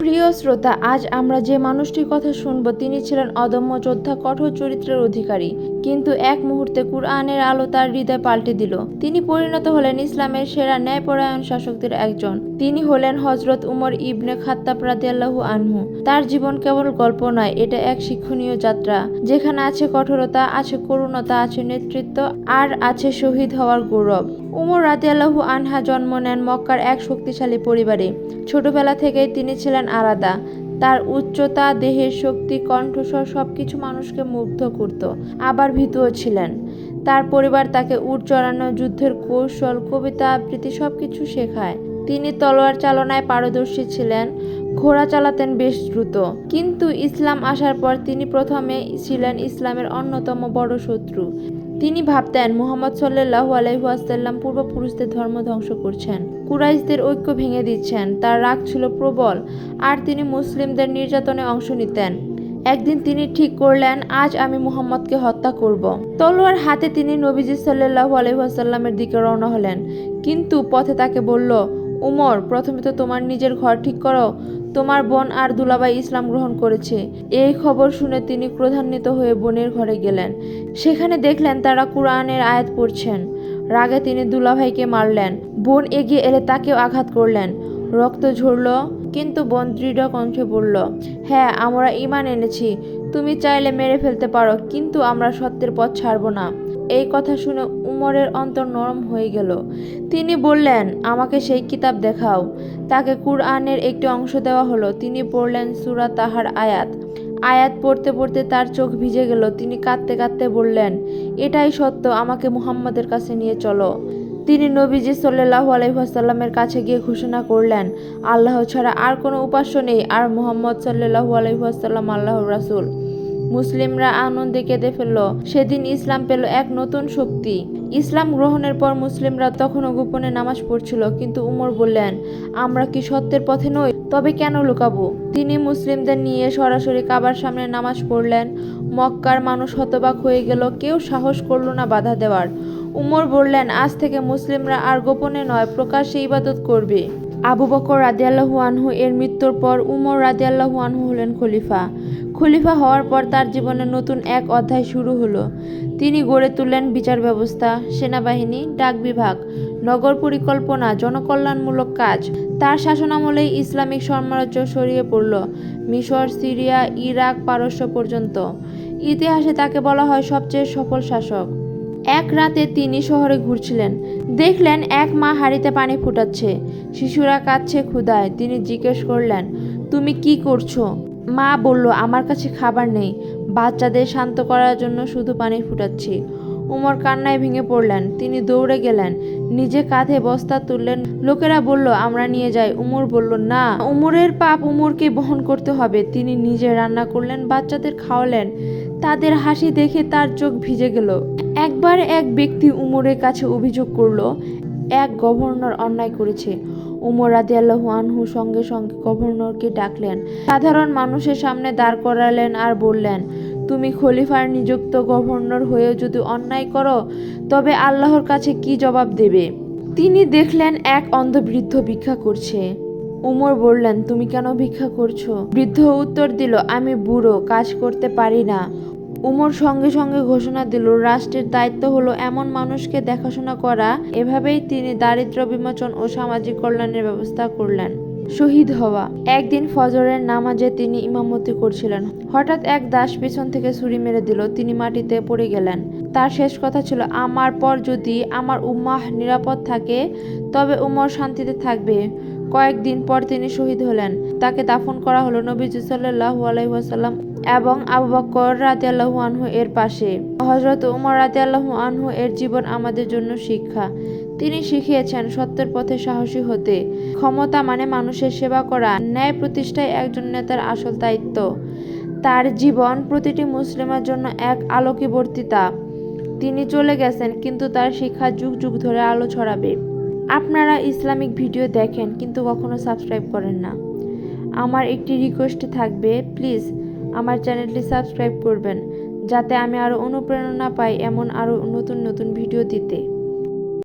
প্রিয় শ্রোতা, আজ আমরা যে মানুষটির কথা শুনব, তিনি ছিলেন অদম্য, যোদ্ধা, কঠোর চরিত্রের অধিকারী। কিন্তু এক মুহূর্তে কুরআনের আলো তার হৃদয় পাল্টে দিল। তিনি পরিণত হলেন ইসলামের সেরা ন্যায়পরায়ণ শাসকদের একজন। তিনি হলেন হজরত উমর ইবনে খাত্তাব রাদিয়াল্লাহু আনহু। তার জীবন কেবল গল্প নয়, এটা এক শিক্ষণীয় যাত্রা। যেখানে আছে কঠোরতা, আছে করুণতা, আছে নেতৃত্ব, আর আছে শহীদ হওয়ার গৌরব। উমর রাদিয়াল্লাহু আনহা জন্ম নেন মক্কার এক শক্তিশালী পরিবারে। ছোটবেলা থেকেই তিনি ছিলেন আলাদা। তার উচ্চতা, দেহের শক্তি, কণ্ঠস্বর সবকিছু মানুষকে মুগ্ধ করত, আবার ভীতুও ছিলেন। তার পরিবার তাকে উট চড়ানো, যুদ্ধের কৌশল, কবিতা আবৃত্তি সব কিছু শেখায়। তিনি তলোয়ার চালনায় পারদর্শী ছিলেন, ঘোড়া চালাতেন বেশ দ্রুত। কিন্তু ইসলাম আসার পর তিনি প্রথমে ছিলেন ইসলামের অন্যতম বড় শত্রু। তিনি ভাবতেন মুহাম্মদ সাল্লাহ আলাইহাসাল্লাম পূর্বপুরুষদের ধর্ম ধ্বংস করছেন। কুরাইশদের ঐক্য ভেঙে দিচ্ছেন, তার রাগ ছিল প্রবল, আর তিনি মুসলিমদের নির্যাতনে অংশ নিতেন। একদিন তিনি ঠিক করলেন, আজ আমি মুহাম্মদকে হত্যা করব। তলোয়ার হাতে তিনি নবীজি সাল্লাহ আলহাসাল্লামের দিকে রওনা হলেন, কিন্তু পথে তাকে বলল উমর, প্রথমে তো তোমার নিজের ঘর ঠিক করো, তোমার বোন আর দুলাবাই ইসলাম গ্রহণ করেছে। এই খবর শুনে তিনি ক্রোধান্বিত হয়ে বোনের ঘরে গেলেন। সেখানে দেখলেন তারা কুরআনের আয়াত পড়ছেন। রাগে তিনি দুলাভাইকে মারলেন। বোন এগিয়ে এলে তাকেও আঘাত করলেন। রক্ত ঝরল, কিন্তু বোন দৃঢ় কণ্ঠে বলল হ্যাঁ আমরা ইমান এনেছি। তুমি চাইলে মেরে ফেলতে পারো, কিন্তু আমরা সত্যের পথ ছাড়ব না। এই কথা শুনে উমরের অন্তর নরম হয়ে গেল। তিনি বললেন, আমাকে সেই কিতাব দেখাও। তাকে কুরআনের একটি অংশ দেওয়া হলো। তিনি পড়লেন সুরা তাহার আয়াত। আয়াত পড়তে পড়তে তার চোখ ভিজে গেল। তিনি কাঁদতে কাঁদতে বললেন, এটাই সত্য, আমাকে মুহাম্মাদের কাছে নিয়ে চলো। তিনি নবীজি সাল্লাহ আলহিহাসাল্লামের কাছে গিয়ে ঘোষণা করলেন, আল্লাহ ছাড়া আর কোনো উপাস্য নেই। আর মুহাম্মদ সাল্লাহ আলহিহাসাল্লাম আল্লাহর রাসুল। মুসলিমরা আনন্দে কেঁদে ফেলল। সেদিন ইসলাম পেল এক নতুন শক্তি। ইসলাম গ্রহণের পর মুসলিমরা তখনও গোপনে নামাজ পড়ছিল, কিন্তু উমর বললেন, আমরা কি সত্যের পথে নই? তবে কেন লুকাবো? তিনি মুসলিমদের নিয়ে সরাসরি কাবার সামনে নামাজ পড়লেন। মক্কার মানুষ হতবাক হয়ে গেল, কেউ সাহস করল না বাধা দেওয়ার। উমর বললেন, আজ থেকে মুসলিমরা আর গোপনে নয়, প্রকাশ্যে ইবাদত করবে। আবু বকর রাদিয়াল্লাহু আনহু এর মৃত্যুর পর উমর রাদিয়াল্লাহু আনহু হলেন খলিফা। খলিফা হওয়ার পর তার জীবনে নতুন এক অধ্যায় শুরু হলো। তিনি গড়ে তুললেন বিচার ব্যবস্থা, সেনাবাহিনী, ডাক বিভাগ, নগর পরিকল্পনা, জনকল্যাণমূলক কাজ। তার শাসনামলেই ইসলামিক সাম্রাজ্য ছড়িয়ে পড়ল, মিশর, সিরিয়া, ইরাক পারস্য পর্যন্ত। ইতিহাসে তাকে বলা হয় সবচেয়ে সফল শাসক। এক রাতে তিনি শহরে ঘুরছিলেন। দেখলেন এক মা হাড়িতে পানি ফুটাচ্ছে। শিশুরা কাঁদছে ক্ষুধায়। তিনি জিজ্ঞেস করলেন, তুমি কি করছ? মা বলল, আমার কাছে খাবার নেই। বাচ্চাদের শান্ত করার জন্য শুধু পানি ফুটাচ্ছি। উমর কান্নায় ভেঙে পড়লেন। তিনি দৌড়ে গেলেন। নিজে কাঁধে বস্তা তুললেন। লোকেরা বলল, আমরা নিয়ে যাই। উমর বলল, না, উমরের পাপ উমরকে বহন করতে হবে। তিনি নিজে রান্না করলেন, বাচ্চাদের খাওয়ালেন। তাদের হাসি দেখে তার চোখ ভিজে গেল। একবার এক ব্যক্তি উমরের কাছে অভিযোগ করল, এক গভর্নর অন্যায় করেছে। উমর রাদিয়াল্লাহু আনহু সঙ্গে সঙ্গে গভর্নরকে ডাকলেন। সাধারণ মানুষের সামনে দাঁড় করালেন আর বললেন, তুমি খলিফার নিযুক্ত গভর্নর হয়েও যদি অন্যায় করো, তবে আল্লাহর কাছে কি জবাব দেবে? তিনি দেখলেন এক অন্ধ বৃদ্ধ ভিক্ষা করছে। উমর বললেন, তুমি কেন ভিক্ষা করছ? বৃদ্ধ উত্তর দিল, আমি বুড়ো, কাজ করতে পারি না। উমর সঙ্গে সঙ্গে ঘোষণা দিল, রাষ্ট্রের দায়িত্ব হলো এমন মানুষকে দেখাশোনা করা। এভাবেই তিনি দারিদ্র বিমোচন ও সামাজিক কল্যাণের ব্যবস্থা করলেন। শহীদ হওয়া। একদিন ফজরের নামাজে তিনি ইমামতি করছিলেন। হঠাৎ এক দাস পিছন থেকে ছুরি মেরে দিল। তিনি মাটিতে পড়ে গেলেন। তার শেষ কথা ছিল, আমার পর যদি আমার উম্মাহ নিরাপদ থাকে, তবে উমর শান্তিতে থাকবে। কয়েকদিন পর তিনি শহীদ হলেন। তাকে দাফন করা হলো নবীজি সাল্লাহু আলাইসাল্লাম এবং আবু বকর রাতিয়াল্লাহু আনহু এর পাশে। হজরত উমর রাতিয়াল্লাহু আনহু এর জীবন আমাদের জন্য শিক্ষা। তিনি শিখিয়েছেন সত্যের পথে সাহসী হতে। ক্ষমতা মানে মানুষের সেবা করা, ন্যায় প্রতিষ্ঠায় একজন নেতার আসল দায়িত্ব। তার জীবন প্রতিটি মুসলিমের জন্য এক আলোকিবর্তিতা। তিনি চলে গেছেন, কিন্তু তার শিক্ষা যুগ যুগ ধরে আলো ছড়াবে। আপনারা ইসলামিক ভিডিও দেখেন, কিন্তু কখনো সাবস্ক্রাইব করেন না। আমার একটি রিকোয়েস্ট থাকবে, প্লিজ আমার চ্যানেলটি সাবস্ক্রাইব করবেন, যাতে আমি আরও অনুপ্রেরণা পাই এমন আরও নতুন নতুন ভিডিও দিতে।